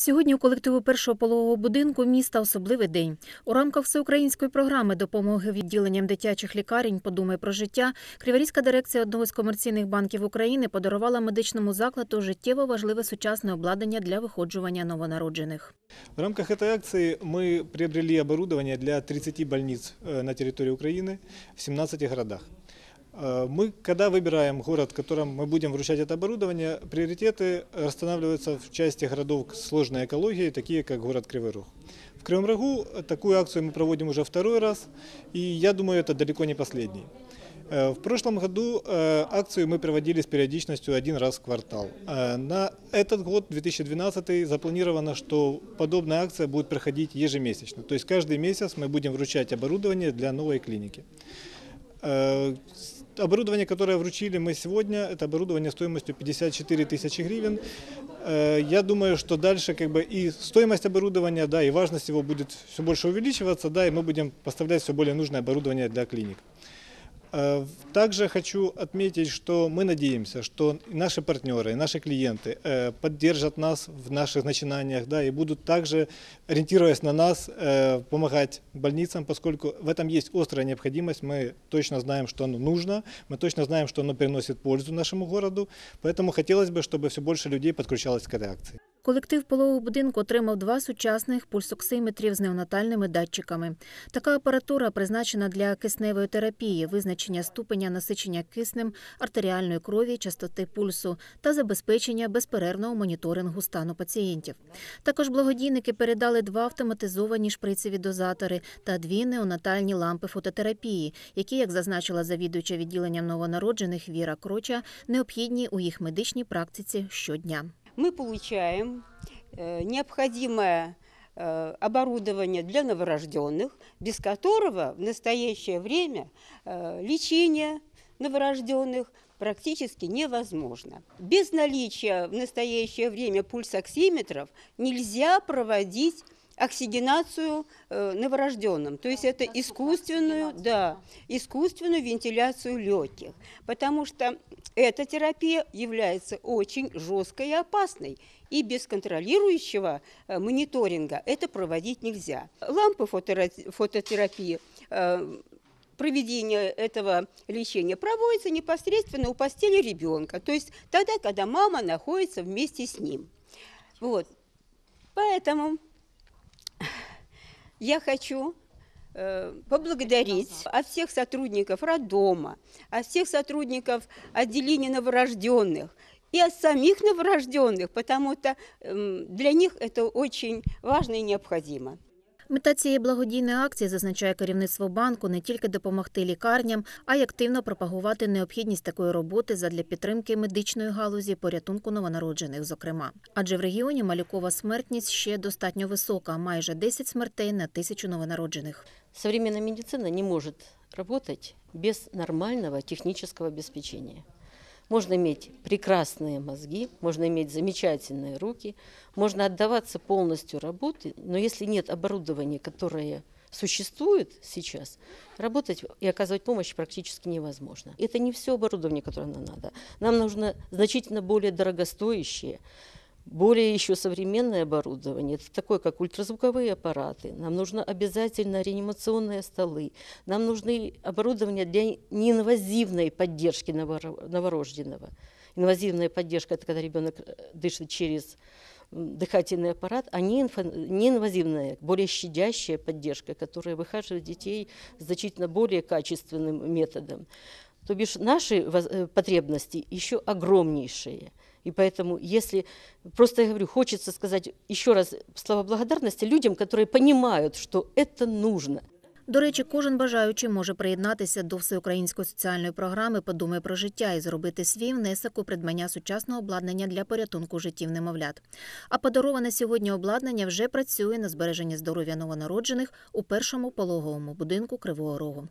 Сьогодні у колективу першого пологового будинку міста особливий день. У рамках всеукраїнської програми допомоги відділенням дитячих лікарень «Подумай про життя» Криворізька дирекція одного з комерційних банків України подарувала медичному закладу життєво важливе сучасне обладнання для виходжування новонароджених. В рамках этой акции мы приобрели оборудование для 30 больниц э, на территории Украины в 17 городах. Э, Мы, когда выбираем город, в котором мы будем вручать это оборудование, приоритеты расстанавливаются в части городов с сложной экологией, такие как город Кривой Рог. В Кривом Рогу такую акцию мы проводим уже второй раз, и я думаю, это далеко не последний. Э, В прошлом году э, акцию мы проводили с периодичностью один раз в квартал. На этот год, 2012, запланировано, что подобная акция будет проходить ежемесячно. То есть каждый месяц мы будем вручать оборудование для новой клиники. Э, Оборудование, которое вручили мы сегодня, это оборудование стоимостью 54 тысячи гривен. Э, Я думаю, что дальше как бы и стоимость оборудования, да, и важность его будет все больше увеличиваться, да, и мы будем поставлять все более нужное оборудование для клиник. Э, Также хочу отметить, что мы надеемся, что наши партнеры, наши клиенты э, поддержат нас в наших начинаниях, да, и будут также, ориентируясь на нас, э, помогать больницам, поскольку в этом есть острая необходимость. Мы точно знаем, что оно нужно, мы точно знаем, что оно приносит пользу нашему городу, поэтому хотелось бы, чтобы все больше людей подключалось к этой акции. Колектив пологового будинку отримав два сучасних пульсоксиметрів з неонатальними датчиками. Така апаратура призначена для кисневої терапії, визначення ступеня насичення киснем, артеріальної крові, частоти пульсу та забезпечення безперервного моніторингу стану пацієнтів. Також благодійники передали два автоматизовані шприцеві-дозатори та дві неонатальні лампи фототерапії, які, як зазначила завідуюча відділенням новонароджених Віра Кроча, необхідні у їх медичній практиці щодня. Мы получаем э, необходимое э, оборудование для новорожденных, без которого в настоящее время э, лечение новорожденных практически невозможно. Без наличия в настоящее время пульсоксиметров нельзя проводить оксигенацию э, новорожденным, то есть это искусственную, да, искусственную вентиляцию легких, потому что эта терапия является очень жесткой и опасной, и без контролирующего э, мониторинга это проводить нельзя. Лампы фототерапии э, проведение этого лечения проводится непосредственно у постели ребенка, то есть тогда, когда мама находится вместе с ним. Вот. Поэтому я хочу э, поблагодарить от всех сотрудников роддома, от всех сотрудников отделения новорожденных и от самих новорожденных, потому что эм, для них это очень важно и необходимо. Мета цієї благодійної акції, зазначає керівництво банку, не тільки допомогти лікарням, а й активно пропагувати необхідність такої роботи задля підтримки медичної галузі порятунку новонароджених, зокрема. Адже в регіоні малюкова смертність ще достатньо висока, майже 10 смертей на тисячу новонароджених. Современная медицина не может работать без нормального технического обеспечения. Можно иметь прекрасные мозги, можно иметь замечательные руки, можно отдаваться полностью работе, но если нет оборудования, которое существует сейчас, работать и оказывать помощь практически невозможно. Это не все оборудование, которое нам надо. Нам нужно значительно более дорогостоящее, более еще современное оборудование, это такое, как ультразвуковые аппараты. Нам нужно обязательно реанимационные столы. Нам нужны оборудование для неинвазивной поддержки новоро- новорожденного. Инвазивная поддержка – это когда ребенок э, дышит через дыхательный аппарат, а неинфа- неинвазивная, более щадящая поддержка, которая выхаживает детей значительно более качественным методом. То бишь наши воз- э, потребности еще огромнейшие. И поэтому, если, просто я говорю, хочется сказать еще раз слова благодарности людям, которые понимают, что это нужно. До речі, кожен бажаючий може приєднатися до всеукраїнської соціальної програми Подумай про життя і зробити свій внесок у придбання сучасного обладнання для порятунку життів немовлят. А подароване сьогодні обладнання вже працює на збереження здоров'я новонароджених у першому пологовому будинку Кривого Рогу.